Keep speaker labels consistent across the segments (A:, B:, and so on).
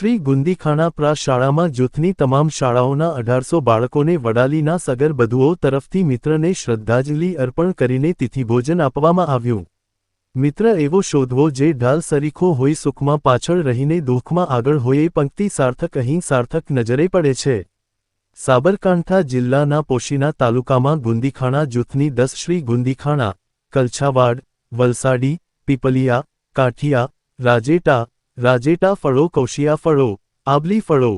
A: શ્રી ગુંદીખાણા પ્રા શાળામાં જૂથની તમામ શાળાઓના અઢારસો બાળકોને વડાલીના સગરબધુઓ તરફથી મિત્રને શ્રદ્ધાંજલિ અર્પણ કરીને તિથિભોજન આપવામાં આવ્યું. મિત્ર એવો શોધવો જે ઢાલ સરીખો હોય સુખમાં પાછળ રહીને દુઃખમાં આગળ હોય એ પંક્તિ સાર્થક અહીં સાર્થક નજરે પડે છે. સાબરકાંઠા જિલ્લાના પોશીના તાલુકામાં ગુંદીખાણા જૂથની દસ શ્રી ગુંદીખાણા, કલછાવાડ, વલસાડી, પીપલિયા, કાઠિયા, રાજેટા રાજેટા ફળો, કૌશિયા ફળો, આબલી ફળો.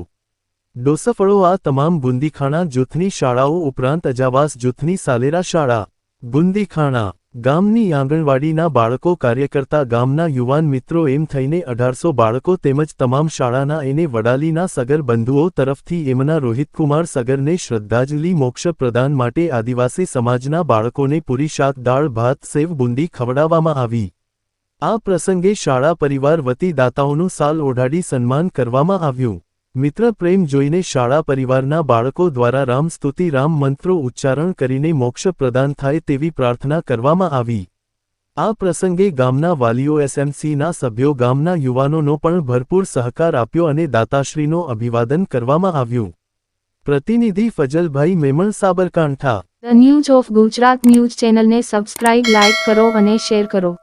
A: ડોસફળો આ તમામ બુંદીખાણા જૂથની શાળાઓ ઉપરાંત અજાવાસ જૂથની સાલેરા શાળા, બુંદીખાણા ગામની આંગણવાડીના બાળકો કાર્યકર્તા ગામના યુવાન મિત્રો એમ થઈને અઢારસો બાળકો તેમજ તમામ શાળાના એને વડાલીના સગર બંધુઓ તરફથી એમના રોહિતકુમાર સગરને શ્રદ્ધાંજલિ મોક્ષ પ્રદાન માટે આદિવાસી સમાજના બાળકોને પૂરી શાક દાળ ભાત, સેવ બુંદી ખવડાવવામાં આવી. આ પ્રસંગે શાળા પરિવાર વતી દાતાઓનું સાલ ઓઢાડી સન્માન કરવામાં આવ્યું. મિત્ર પ્રેમ જોઈને શાળા પરિવારના બાળકો દ્વારા રામ સ્તુતિ, રામ મંત્રો ઉચ્ચારણ કરીને મોક્ષ પ્રદાન થાય તેવી પ્રાર્થના કરવામાં આવી. આ પ્રસંગે ગામના વાલીઓ એસએમસીના સભ્યો, ગામના યુવાનોનો પણ ભરપૂર સહકાર આપ્યો અને દાતાશ્રીનો અભિવાદન કરવામાં આવ્યું. પ્રતિનિધિ Fajalbhai Memon Sabarkantha.
B: The news of Gujarat news ચેનલને સબસ્ક્રાઇબ લાઇક કરો અને શેર કરો.